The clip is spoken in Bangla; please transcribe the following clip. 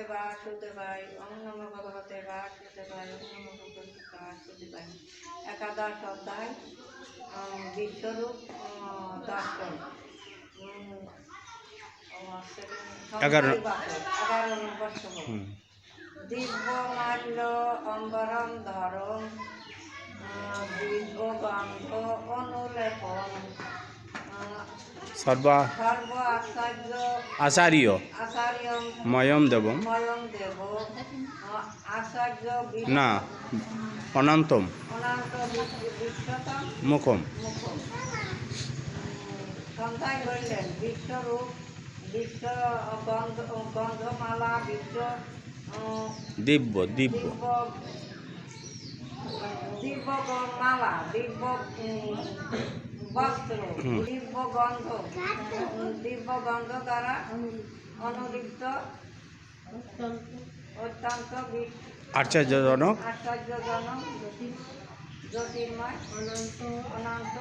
ভগবতে বাসুদেবায় ওম নম ভগবতে বাসুদেবায় ওম নম ভগবতে বাসুদেবায় একাদশ অধ্যায় বিশ্বরূপ দর্শন এগারো। নম্বর দিব্য মাল্য অম্বরম ধরম দিব্য গন্ধ অনুলেপন আহ, সর্বা আচার্য। ময়ম দেব। না অনন্তম। মুখম। দিব্য দিব্য। দিব্য মালা দিব্য। দিব্য গন্ধ দিব্য গন্ধ দ্বারা অনুলিপ্ত অত্যন্ত আশ্চর্যজনক। আশ্চর্যজনক জ্যোতির্ময় অনন্ত অনন্ত